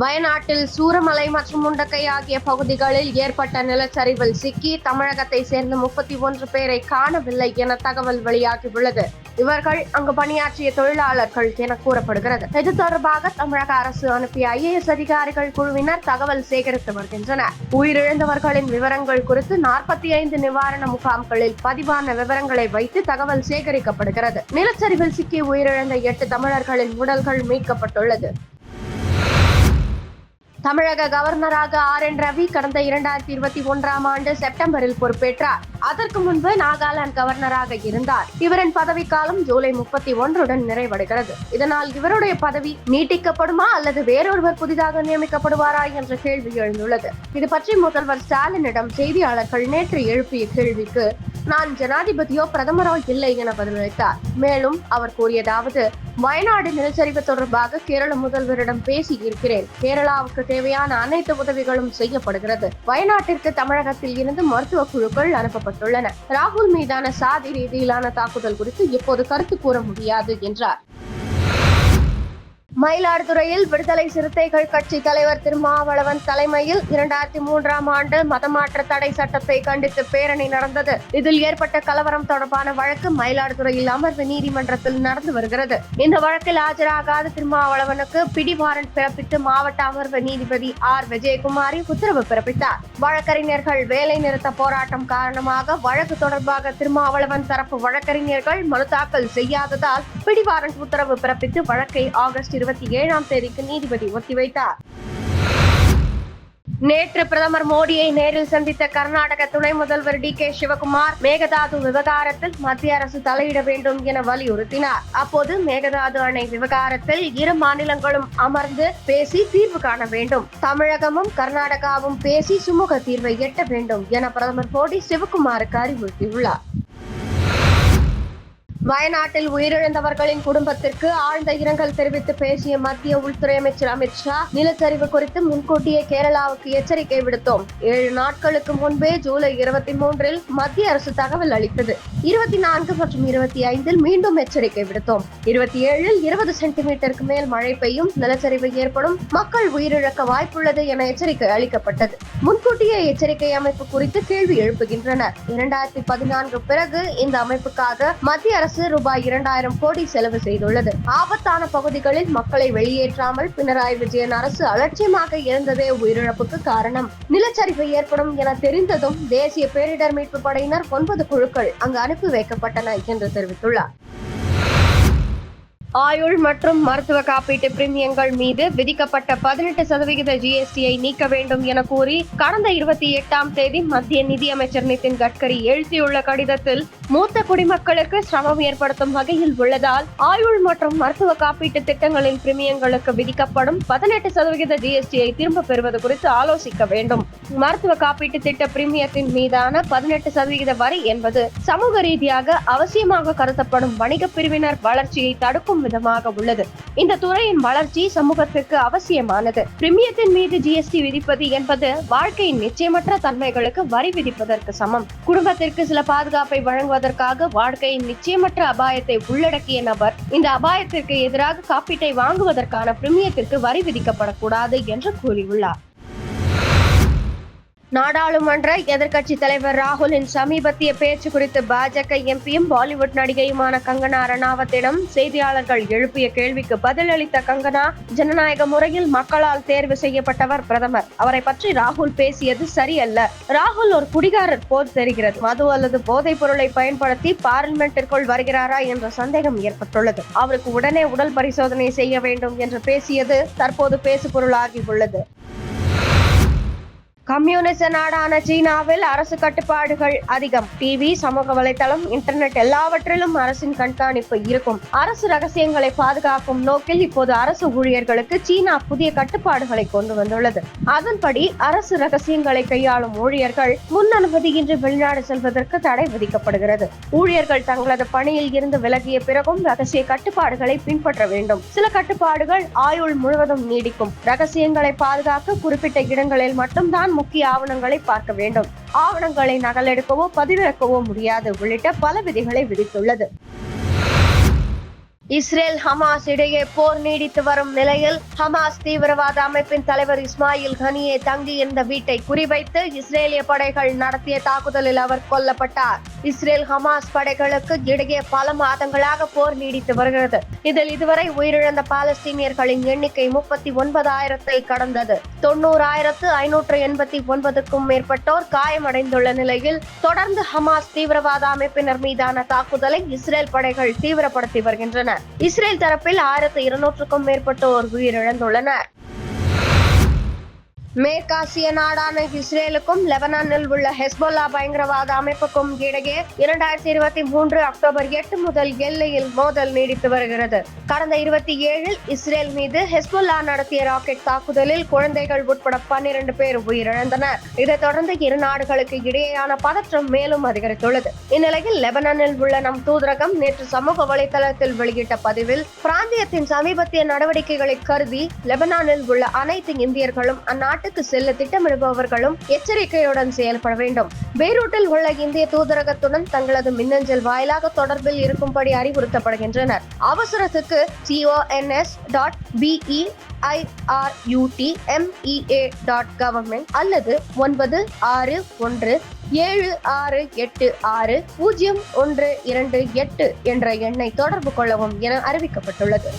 வயநாட்டில் சூரமலை மற்றும் முண்டக்கை ஆகிய பகுதிகளில் ஏற்பட்ட நிலச்சரிவில் சிக்கி தமிழகத்தை சேர்ந்த முப்பத்தி ஒன்று பேரை காணவில்லை என தகவல் வெளியாகியுள்ளது. இவர்கள் அங்கு பணியாற்றிய தொழிலாளர்கள் என கூறப்படுகிறது. இது தொடர்பாக தமிழக அரசு அனுப்பிய ஐஏஎஸ் அதிகாரிகள் குழுவினர் தகவல் சேகரித்து வருகின்றனர். உயிரிழந்தவர்களின் விவரங்கள் குறித்து நாற்பத்தி ஐந்து நிவாரண முகாம்களில் பதிவான விவரங்களை வைத்து தகவல் சேகரிக்கப்படுகிறது. நிலச்சரிவில் சிக்கி உயிரிழந்த எட்டு தமிழர்களின் உடல்கள் மீட்கப்பட்டுள்ளது. தமிழக கவர்னராக ஆர் என் ரவி கடந்த இரண்டாயிரத்தி இருபத்தி ஒன்றாம் ஆண்டு செப்டம்பரில் பொறுப்பேற்றார். அதற்கு முன்பு நாகாலாந்து கவர்னராக இருந்தார். இவரின் பதவிக்காலம் ஜூலை முப்பத்தி ஒன்றுடன் நிறைவடைகிறது. இதனால் இவருடைய பதவி நீட்டிக்கப்படுமா அல்லது வேறொருவர் புதிதாக நியமிக்கப்படுவாரா என்ற கேள்வி எழுந்துள்ளது. இது பற்றி முதல்வர் ஸ்டாலினிடம் செய்தியாளர்கள் நேற்று எழுப்பிய கேள்விக்கு நான் ஜனாதிபதியோ பிரதமரோ இல்லை என பதிலளித்தார். மேலும் அவர் கூறியதாவது வயநாடு நிலச்சரிவு தொடர்பாக கேரள முதல்வரிடம் பேசி இருக்கிறேன். கேரளாவுக்கு தேவையான அனைத்து உதவிகளும் செய்யப்படுகிறது. வயநாட்டிற்கு தமிழகத்தில் இருந்து மருத்துவ குழுக்கள் அனுப்பப்பட்டுள்ளன. ராகுல் மீதான சாதி ரீதியிலான தாக்குதல் குறித்து இப்போது கருத்து கூற முடியாது என்றார். மயிலாடுதுறையில் விடுதலை சிறுத்தைகள் கட்சி தலைவர் திருமாவளவன் தலைமையில் இரண்டாயிரத்தி மூன்றாம் ஆண்டு மதமாற்ற தடை சட்டத்தை கண்டித்து பேரணி நடந்தது. இதில் ஏற்பட்ட கலவரம் தொடர்பான வழக்கு மயிலாடுதுறையில் அமர்வு நீதிமன்றத்தில் நடந்து வருகிறது. இந்த வழக்கில் ஆஜராகாத திருமாவளவனுக்கு பிடி வாரண்ட் பிறப்பித்து மாவட்ட அமர்வு நீதிபதி ஆர். விஜயகுமாரி உத்தரவு பிறப்பித்தார். வழக்கறிஞர்கள் வேலை நிறுத்த போராட்டம் காரணமாக வழக்கு தொடர்பாக திருமாவளவன் தரப்பு வழக்கறிஞர்கள் மனு தாக்கல் செய்யாததால் பிடி வாரண்ட் உத்தரவு பிறப்பித்து வழக்கை ஆகஸ்ட் இருபத்தி ஏழாம் தேதிக்கு நீதிபதி ஒத்திவைத்தார். நேற்று பிரதமர் மோடியை நேரில் சந்தித்த கர்நாடக துணை முதல்வர் டி கே சிவகுமார் மேகதாது விவகாரத்தில் மத்திய அரசு தலையிட வேண்டும் என வலியுறுத்தினார். அப்போது மேகதாது அணை விவகாரத்தில் இரு மாநிலங்களும் அமர்ந்து பேசி தீர்வு காண வேண்டும். தமிழகமும் கர்நாடகாவும் பேசி சுமூக தீர்வை எட்ட வேண்டும் என பிரதமர் மோடி சிவகுமாருக்கு அறிவுறுத்தியுள்ளார். வயநாட்டில் உயிரிழந்தவர்களின் குடும்பத்திற்கு ஆழ்ந்த இரங்கல் தெரிவித்து பேசிய மத்திய உள்துறை அமைச்சர் அமித் ஷா நிலச்சரிவு குறித்து முன்கூட்டியே கேரளாவுக்கு எச்சரிக்கை விடுத்தோம். ஏழு நாட்களுக்கு முன்பே ஜூலை இருபத்தி மூன்றில் மத்திய அரசு தகவல் அளித்தது. இருபத்தி நான்கு மற்றும் இருபத்தி ஐந்தில் மீண்டும் எச்சரிக்கை விடுத்தோம். இருபத்தி ஏழில் இருபது சென்டிமீட்டருக்கு மேல் மழை பெய்யும் நிலச்சரிவு ஏற்படும் மக்கள் உயிரிழக்க வாய்ப்புள்ளது என எச்சரிக்கை அளிக்கப்பட்டது. முன்கூட்டியே எச்சரிக்கை அமைப்பு குறித்து கேள்வி எழுப்புகின்றனர். இரண்டாயிரத்தி பதினான்கு பிறகு இந்த அமைப்புக்காக மத்திய அரசு ரூபாய் இரண்டாயிரம் கோடி செலவு செய்துள்ளது. ஆபத்தான பகுதிகளில் மக்களை வெளியேற்றாமல் பினராயி விஜயன் அரசு அலட்சியமாக இருந்ததே உயிரிழப்புக்கு காரணம். நிலச்சரிவு ஏற்படும் என தெரிந்ததும் தேசிய பேரிடர் மீட்பு படையினர் ஒன்பது குழுக்கள் அங்கு அனுப்பி வைக்கப்பட்டன என்று தெரிவித்துள்ளார். ஆயுள் மற்றும் மருத்துவ காப்பீட்டு பிரீமியங்கள் மீது விதிக்கப்பட்ட பதினெட்டு சதவிகித ஜிஎஸ்டியை நீக்க வேண்டும் என கூறி கடந்த இருபத்தி எட்டாம் தேதி மத்திய நிதியமைச்சர் நிதின் கட்கரி எழுதியுள்ள கடிதத்தில் மூத்த குடிமக்களுக்கு சிரமம் ஏற்படுத்தும் வகையில் உள்ளதால் ஆயுள் மற்றும் மருத்துவ காப்பீட்டு திட்டங்களின் பிரீமியங்களுக்கு விதிக்கப்படும் பதினெட்டு சதவிகித ஜிஎஸ்டியை திரும்ப பெறுவது குறித்து ஆலோசிக்க வேண்டும். மருத்துவ காப்பீட்டு திட்ட பிரீமியத்தின் மீதான பதினெட்டு சதவிகித வரி என்பது சமூக ரீதியாக அவசியமாக கருதப்படும் வணிக பிரிவினர் வளர்ச்சியை தடுக்கும் விதமாக உள்ளது. இந்த துறையின் வளர்ச்சி சமூகத்திற்கு அவசியமானது. பிரிமியத்தின் மீது ஜிஎஸ்டி விதிப்பது என்பது வாழ்க்கையின் நிச்சயமற்ற தன்மைகளுக்கு வரி விதிப்பதற்கு சமம். குடும்பத்திற்கு சில பாதுகாப்பை வழங்குவதற்காக வாழ்க்கையின் நிச்சயமற்ற அபாயத்தை உள்ளடக்கிய நபர் இந்த அபாயத்திற்கு எதிராக காப்பீட்டை வாங்குவதற்கான பிரிமியத்திற்கு வரி விதிக்கப்படக்கூடாது என்று கூறியுள்ளார். நாடாளுமன்ற எதிர்க்கட்சி தலைவர் ராகுலின் சமீபத்திய பேச்சு குறித்து பாஜக எம்பியும் பாலிவுட் நடிகையுமான கங்கனா ரணாவத்திடம் செய்தியாளர்கள் எழுப்பிய கேள்விக்கு பதிலளித்த கங்கனா ஜனநாயக முறையில் மக்களால் தேர்வு செய்யப்பட்டவர் பிரதமர். அவரை பற்றி ராகுல் பேசியது சரியல்ல. ராகுல் ஒரு குடிகாரர் போது தெரிகிறது. மது அல்லது போதைப் பொருளை பயன்படுத்தி பார்லிமெண்டிற்குள் வருகிறாரா என்ற சந்தேகம் ஏற்பட்டுள்ளது. அவருக்கு உடனே உடல் பரிசோதனை செய்ய வேண்டும் என்று பேசியது தற்போது பேசுபொருளாகி உள்ளது. கம்யூனிச நாடான சீனாவில் அரசு கட்டுப்பாடுகள் அதிகம். டிவி சமூக வலைதளம் இன்டர்நெட் எல்லாவற்றிலும் அரசின் கண்காணிப்பு இருக்கும். அரசு ரகசியங்களை பாதுகாக்கும் நோக்கில் இப்போது அரசு ஊழியர்களுக்கு சீனா புதிய கட்டுப்பாடுகளை கொண்டு வந்துள்ளது. அதன்படி அரசு ரகசியங்களை கையாளும் ஊழியர்கள் முன் அனுமதியின்றி வெளிநாடு செல்வதற்கு தடை விதிக்கப்படுகிறது. ஊழியர்கள் தங்களது பணியில் இருந்து விலகிய பிறகும் ரகசிய கட்டுப்பாடுகளை பின்பற்ற வேண்டும். சில கட்டுப்பாடுகள் ஆயுள் முழுவதும் நீடிக்கும். ரகசியங்களை பாதுகாக்க குறிப்பிட்ட இடங்களில் மட்டும்தான் முக்கிய ஆவணங்களை பார்க்க வேண்டும். ஆவணங்களை நகலெடுக்கவோ பதிவிறக்கவோ முடியாது. உள்ளிட்ட பல விதிகளை விதித்துள்ளது. இஸ்ரேல் ஹமாஸ் இடையே போர் நீடித்து வரும் நிலையில் ஹமாஸ் தீவிரவாத அமைப்பின் தலைவர் இஸ்மாயில் கனியே தங்கியிருந்த வீட்டை குறிவைத்து இஸ்ரேலிய படைகள் நடத்திய தாக்குதலில் அவர் கொல்லப்பட்டார். இஸ்ரேல் ஹமாஸ் படைகளுக்கு இடையே பல மாதங்களாக போர் நீடித்து வருகிறது. இதில் இதுவரை உயிரிழந்த பாலஸ்தீனியர்களின் எண்ணிக்கை முப்பத்தி ஒன்பதாயிரத்தை கடந்தது. தொண்ணூறாயிரத்து ஐநூற்று எண்பத்தி ஒன்பதுக்கும் மேற்பட்டோர் காயமடைந்துள்ள நிலையில் தொடர்ந்து ஹமாஸ் தீவிரவாத அமைப்பினர் மீதான தாக்குதலை இஸ்ரேல் படைகள் தீவிரப்படுத்தி வருகின்றன. இஸ்ரேல் தரப்பில் ஆயிரத்து இருநூற்றுக்கும் மேற்பட்டோர் உயிரிழந்துள்ளனர். மேற்காசிய நாடான இஸ்ரேலுக்கும் லெபனானில் உள்ள ஹெஸ்போல்லா பயங்கரவாத அமைப்புக்கும் இடையே இரண்டாயிரத்தி இருபத்தி மூன்று அக்டோபர் எட்டு முதல் எல்லையில் மோதல் நீடித்து வருகிறது. கடந்த இருபத்தி ஏழில் இஸ்ரேல் மீது ஹெஸ்போல்லா நடத்திய ராக்கெட் தாக்குதலில் குழந்தைகள் உட்பட பன்னிரண்டு பேர் உயிரிழந்தனர். இதைத் தொடர்ந்து இரு நாடுகளுக்கு இடையேயான பதற்றம் மேலும் அதிகரித்துள்ளது. இந்நிலையில் லெபனானில் உள்ள நம் தூதரகம் நேற்று சமூக வலைதளத்தில் வெளியிட்ட பதிவில் பிராந்தியத்தின் சமீபத்திய நடவடிக்கைகளை கருதி லெபனானில் உள்ள அனைத்து இந்தியர்களும் அந்நாட்டு நாட்டுக்கு செல்ல திட்டமிடுபவர்களும் எச்சரிக்கையுடன் செயல்பட வேண்டும். பெய்ரூட்டில் உள்ள இந்திய தூதரகத்துடன் தங்களது மின்னஞ்சல் வாயிலாக தொடர்பில் இருக்கும்படி அறிவுறுத்தப்படுகின்றனர். அவசரத்துக்கு C O N S dot B E I R U T M E A dot government அல்லது ஒன்பது ஆறு ஒன்று ஏழு ஆறு எட்டு ஆறு பூஜ்ஜியம் ஒன்று இரண்டு எட்டு என்ற எண்ணை தொடர்பு கொள்ளவும் என அறிவிக்கப்பட்டுள்ளது.